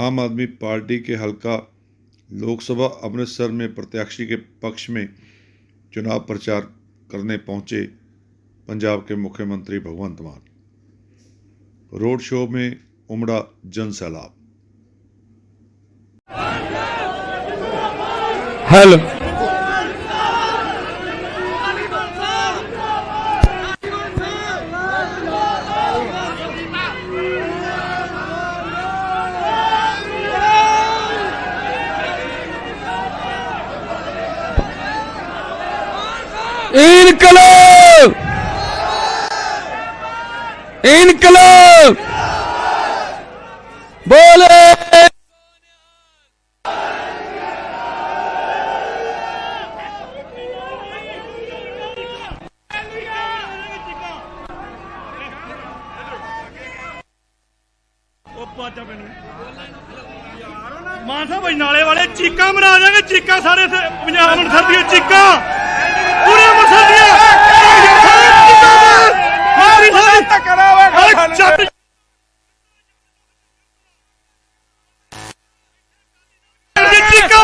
आम आदमी पार्टी के हलका लोकसभा अमृतसर में प्रत्याशी के पक्ष में चुनाव प्रचार करने पहुँचे पंजाब के मुख्यमंत्री भगवंत मान। रोड शो में उमड़ा जन सैलाब। हेलो। ਇਨਕਲਾਬ! ਇਨਕਲਾਬ! ਬੋਲੇ! ਮਾਨ। ਸਾਹਿਬ ਨਾਲੇ ਵਾਲੇ ਚੀਕਾਂ ਮਰਾ ਦੇਗੇ ਚੀਕਾਂ ਸਾਰੇ ਪੰਜਾਬ ਨੂੰ ਸਰਦੀਆਂ ਚੀਕਾਂ! ਮਾਰੀ ਸਾਰੇ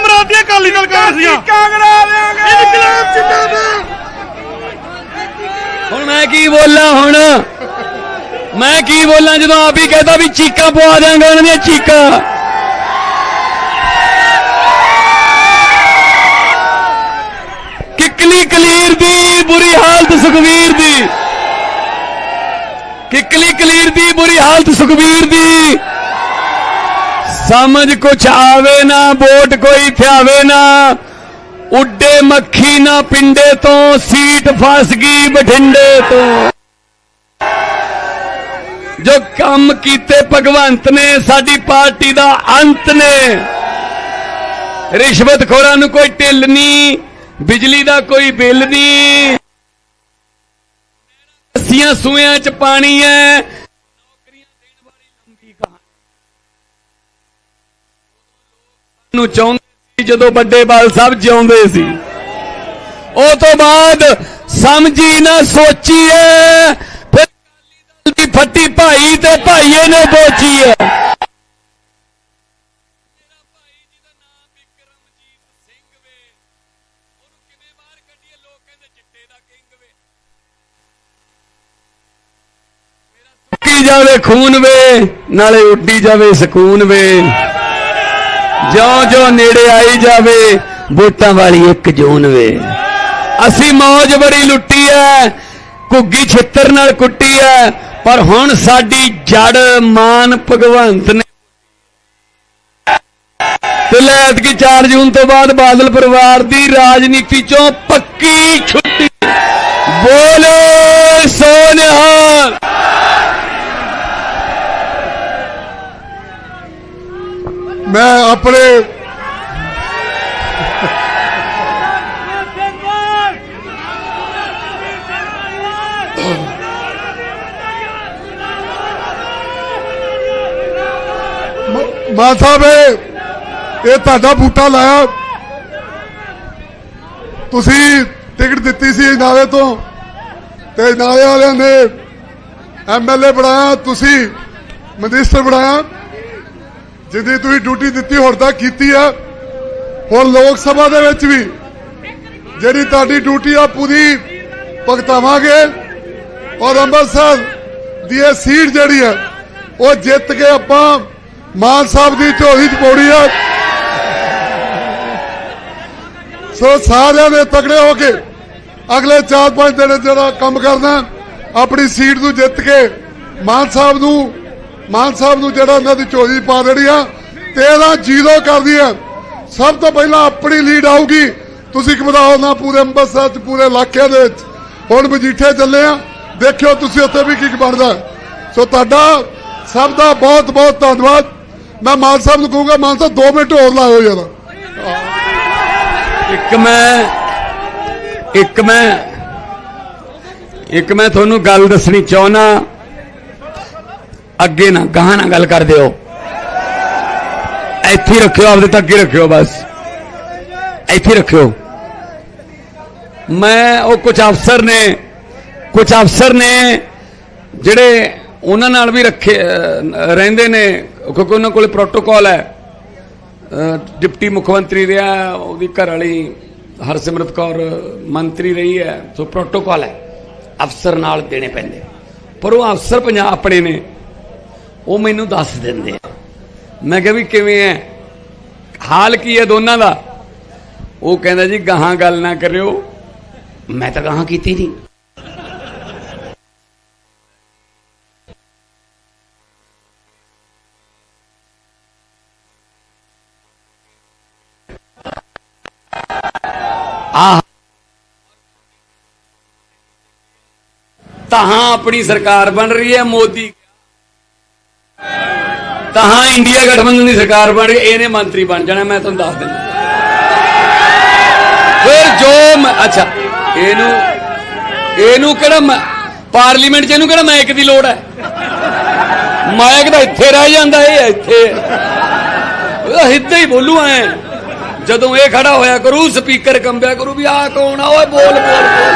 ਮਰਾ ਦੀਆਂ ਕਾਲੀ ਨਾਲ ਕਾਂਗਰਸੀਆਂ ਚੀਕਾਂ ਇਨਕਲਾਬ ਜਿੰਦਾਬਾਦ ਹੁਣ ਮੈਂ ਕੀ ਬੋਲਾਂ ਹੁਣ? ਮੈਂ ਕੀ ਬੋਲਾਂ ਜਦੋਂ ਆਪ ਹੀ ਕਹਿੰਦਾ ਵੀ ਚੀਕਾਂ ਪਵਾ ਦਿਆਂਗਾ ਉਹਨਾਂ ਦੀਆਂ ਚੀਕਾਂ। ਕਿਕਲੀ ਕਲੀਰ ਦੀ, ਬੁਰੀ ਹਾਲਤ ਸੁਖਵੀਰ ਦੀ। ਕਿਕਲੀ ਕਲੀਰ ਦੀ, ਬੁਰੀ ਹਾਲਤ ਸੁਖਬੀਰ ਦੀ। ਸਮਝ ਕੁਛ ਆਵੇ ਨਾ, ਵੋਟ ਕੋਈ ਥਿਆਵੇ ਨਾ। ਉੱਡੇ ਮੱਖੀ ਨਾ ਪਿੰਡੇ ਤੋਂ, ਸੀਟ ਫਸ ਗਈ ਬਠਿੰਡੇ ਤੋਂ। ਜੋ ਕੰਮ ਕੀਤੇ ਭਗਵੰਤ ਨੇ, ਸਾਡੀ ਪਾਰਟੀ ਦਾ ਅੰਤ ਨੇ। ਰਿਸ਼ਵਤਖੋਰਾਂ ਨੂੰ ਕੋਈ ਢਿੱਲ ਨਹੀਂ, ਬਿਜਲੀ ਦਾ ਕੋਈ ਬਿੱਲ ਨਹੀਂ। ਰੱਸੀਆਂ ਸੂਇਆਂ ਚ ਪਾਣੀ ਹੈ ਨੂੰ ਚਾਹੁੰਦੇ ਜਦੋਂ ਵੱਡੇ ਬਾਲ ਸਾਹਿਬ ਜਿਉਂਦੇ ਸੀ। ਉਹ ਤੋਂ ਬਾਅਦ ਸਮਝੀ ਨਾ ਸੋਚੀ ਐ ਫਿਰ ਦੀ ਫੱਟੀ ਭਾਈ ਤੇ ਭਾਈਏ ਨੇ ਬੋਚੀ ਐ ਜਾਵੇ ਖੂਨ ਵੇ, ਨਾਲੇ ਉੱਡੀ ਜਾਵੇ ਸਕੂਨ ਵੇ। ਜਿਉਂ ਜਿਉਂ ਨੇੜੇ ਆਈ ਜਾਵੇ, ਵੋਟਾਂ ਵਾਲੀ ਇੱਕ ਜੂਨ ਵੇ। ਅਸੀਂ ਮੌਜ ਬੜੀ ਲੁੱਟੀ ਐ, ਘੁੱਗੀ ਛਿੱਤਰ ਨਾਲ ਕੁੱਟੀ ਐ, ਪਰ ਹੁਣ ਸਾਡੀ ਜੜ ਮਾਨ ਭਗਵੰਤ ਨੇ ਤੇ ਲੈ ਐਤਕੀ 4 ਜੂਨ ਤੋਂ ਬਾਅਦ ਬਾਦਲ ਪਰਿਵਾਰ ਦੀ ਰਾਜਨੀਤੀ ਚੋਂ ਪੱਕੀ ਛੁੱਟੀ। ਬੋਲੇ ਸੋਨਿਹਾਲ ਮੈਂ ਆਪਣੇ ਮ- ਮਾਨ ਸਾਹਿਬ ਇਹ ਤੁਹਾਡਾ ਬੂਟਾ ਲਾਇਆ। ਤੁਸੀਂ ਟਿਕਟ ਦਿੱਤੀ ਸੀ ਨਾਲੇ ਤੋਂ ਤੇ ਨਾਲੇ ਵਾਲਿਆਂ ਨੇ ਐਮਐਲਏ ਬਣਾਇਆ, ਤੁਸੀਂ ਮਨਿਸਟਰ ਬਣਾਇਆ। ਜਿਹਦੀ ਤੁਸੀਂ ਡਿਊਟੀ ਦਿੱਤੀ, ਹੁਣ ਤੱਕ ਕੀਤੀ ਆ। ਹੁਣ ਲੋਕ ਸਭਾ ਦੇ ਵਿੱਚ ਵੀ ਜਿਹੜੀ ਤੁਹਾਡੀ ਡਿਊਟੀ ਆ, ਪੂਰੀ ਭਗਤਾਵਾਂਗੇ। ਔਰ ਅੰਮ੍ਰਿਤਸਰ ਦੀ ਇਹ ਸੀਟ ਜਿਹੜੀ ਆ, ਉਹ ਜਿੱਤ ਕੇ ਆਪਾਂ ਮਾਨ ਸਾਹਿਬ ਦੀ ਝੋਲੀ ਚ ਪੌੜੀ ਆ। ਸੋ ਸਾਰਿਆਂ ਦੇ ਤਕੜੇ ਹੋ ਕੇ ਅਗਲੇ 4-5 ਦਿਨ ਜਿਹੜਾ ਕੰਮ ਕਰਨਾ, ਆਪਣੀ ਸੀਟ ਨੂੰ ਜਿੱਤ ਕੇ ਮਾਨ ਸਾਹਿਬ ਨੂੰ ਮਾਨ ਸਾਹਿਬ ਨੂੰ ਜਿਹੜਾ ਉਹਨਾਂ ਦੀ ਚੋਰੀ ਪਾ ਦੇਣੀ ਆ 13 ਜ਼ੀਰੋ ਕਰਦੀ ਆ ਸਭ ਤੋਂ ਪਹਿਲਾਂ ਆਪਣੀ ਲੀਡ ਆਊਗੀ। ਤੁਸੀਂ ਘਬਰਾਓ ਨਾ ਪੂਰੇ ਅੰਮ੍ਰਿਤਸਰ 'ਚ, ਪੂਰੇ ਇਲਾਕੇ ਦੇ ਵਿੱਚ। ਹੁਣ ਮਜੀਠੇ ਚੱਲੇ ਆ। ਦੇਖਿਓ ਤੁਸੀਂ ਉੱਥੇ ਵੀ ਕੀ ਬਣਦਾ। ਸੋ ਤੁਹਾਡਾ ਸਭ ਦਾ ਬਹੁਤ ਬਹੁਤ ਧੰਨਵਾਦ। ਮੈਂ ਮਾਨ ਸਾਹਿਬ ਨੂੰ ਕਹੂੰਗਾ, ਮਾਨ ਸਾਹਿਬ 2 ਮਿੰਟ ਹੋਰ ਲਾਇਓ ਜਰਾ। ਇੱਕ ਮੈਂ ਇੱਕ ਮੈਂ ਇੱਕ ਮੈਂ ਤੁਹਾਨੂੰ ਗੱਲ ਦੱਸਣੀ ਚਾਹਣਾ ਅੱਗੇ ਨਾ ਗਾਹਾਂ ਨਾ ਗੱਲ ਕਰ ਦਿਓ। ਇੱਥੇ ਰੱਖਿਓ, ਆਪਦੇ ਤੱਕ ਹੀ ਰੱਖਿਓ ਬਸ। ਇੱਥੇ ਰੱਖਿਓ। ਮੈਂ, ਉਹ ਕੁਝ ਅਫਸਰ ਨੇ ਕੁਝ ਅਫਸਰ ਨੇ ਜਿਹੜੇ ਉਹਨਾਂ ਨਾਲ ਵੀ ਰੱਖੇ ਰਹਿੰਦੇ ਨੇ, ਕਿਉਂਕਿ ਉਹਨਾਂ ਕੋਲੇ ਪ੍ਰੋਟੋਕਾਲ ਹੈ। ਡਿਪਟੀ ਮੁੱਖ ਮੰਤਰੀ ਰਿਹਾ ਉਹਦੀ ਘਰ ਵਾਲੀ ਹਰਸਿਮਰਤ ਕੌਰ ਮੰਤਰੀ ਰਹੀ ਹੈ, ਸੋ ਪ੍ਰੋਟੋਕਾਲ ਹੈ। ਅਫਸਰ ਨਾਲ ਦੇਣੇ ਪੈਂਦੇ। ਪਰ ਉਹ ਅਫਸਰ ਪੰਜਾਬ ਆਪਣੇ ਨੇ। ਉਹ ਮੈਨੂੰ ਦੱਸ ਦਿੰਦੇ ਆ। ਮੈਂ ਕਿਹਾ ਵੀ ਕਿਵੇਂ ਹੈ ਹਾਲ ਕੀ ਹੈ ਦੋਨਾਂ ਦਾ? ਉਹ ਕਹਿੰਦਾ ਜੀ, ਗਾਹਾਂ ਗੱਲ ਨਾ ਕਰਿਓ। ਮੈਂ ਤਾਂ ਗਾਹਾਂ ਕੀਤੀ ਨਹੀਂ ਆਹ। ਤਾਂ ਆਪਣੀ ਸਰਕਾਰ ਬਣ ਰਹੀ ਹੈ ਮੋਦੀ ਤਹਾਂ ਇੰਡੀਆ ਗਠਬੰਧਨ ਦੀ ਸਰਕਾਰ ਬਣ ਰਹੀ ਇਹਨੇ ਮੰਤਰੀ ਬਣ ਜਾਣਾ, ਮੈਂ ਤੁਹਾਨੂੰ ਦੱਸ ਦਿੰਦਾ। ਫਿਰ ਜੋ ਅੱਛਾ, ਇਹਨੂੰ ਇਹਨੂੰ ਕਿਹੜਾ ਪਾਰਲੀਮੈਂਟ 'ਚ ਇਹਨੂੰ ਕਿਹੜਾ ਮਾਇਕ ਦੀ ਲੋੜ ਹੈ? ਮਾਇਕ ਤਾਂ ਇੱਥੇ ਰਹਿ ਜਾਂਦਾ ਇਹ ਇੱਥੇ। ਉਹ ਹਿੱਦਾਂ ਹੀ ਬੋਲੂ ਐ। ਜਦੋਂ ਇਹ ਖੜਾ ਹੋਇਆ ਕਰੂ ਸਪੀਕਰ ਕੰਬਿਆ ਕਰੂ ਵੀ ਆਹ ਕੌਣ ਆ? ਓਏ ਬੋਲ ਬੋਲ ਬੋਲ।